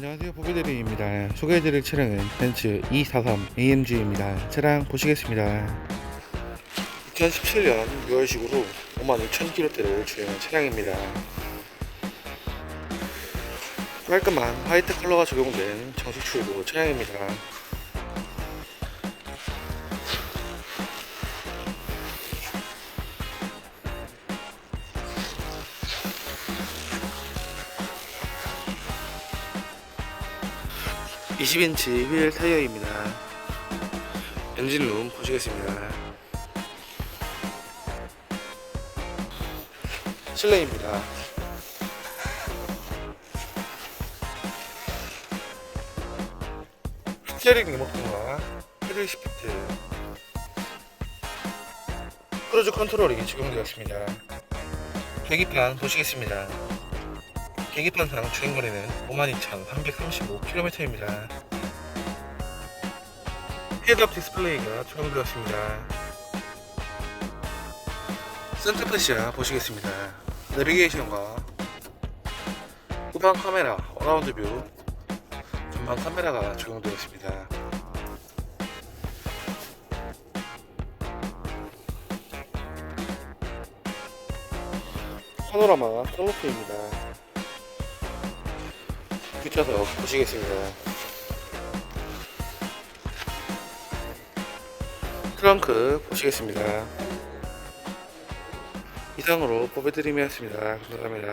안녕하세요. 보배드림입니다. 소개해드릴 차량은 벤츠 243 AMG입니다. 차량 보시겠습니다. 2017년 6월식으로 56,000km대를 주행한 차량입니다. 깔끔한 화이트 컬러가 적용된 정식 출고 차량입니다 (20인치) 휠 타이어입니다. 엔진룸 보시겠습니다. 실내입니다. 스티어링 리모컨과 헤드 시프트. 크루즈 컨트롤이 적용되었습니다. 계기판 보시겠습니다 계기판상 주행거리는 52,335km입니다 헤드업 디스플레이가 적용되었습니다 센터페시아 보시겠습니다 내비게이션과 후방 카메라 어라운드 뷰 전방 카메라가 적용되어 있습니다. 파노라마 선루프입니다. 뒷좌석 보시겠습니다. 트렁크 보시겠습니다. 이상으로 보배드림이었습니다. 감사합니다.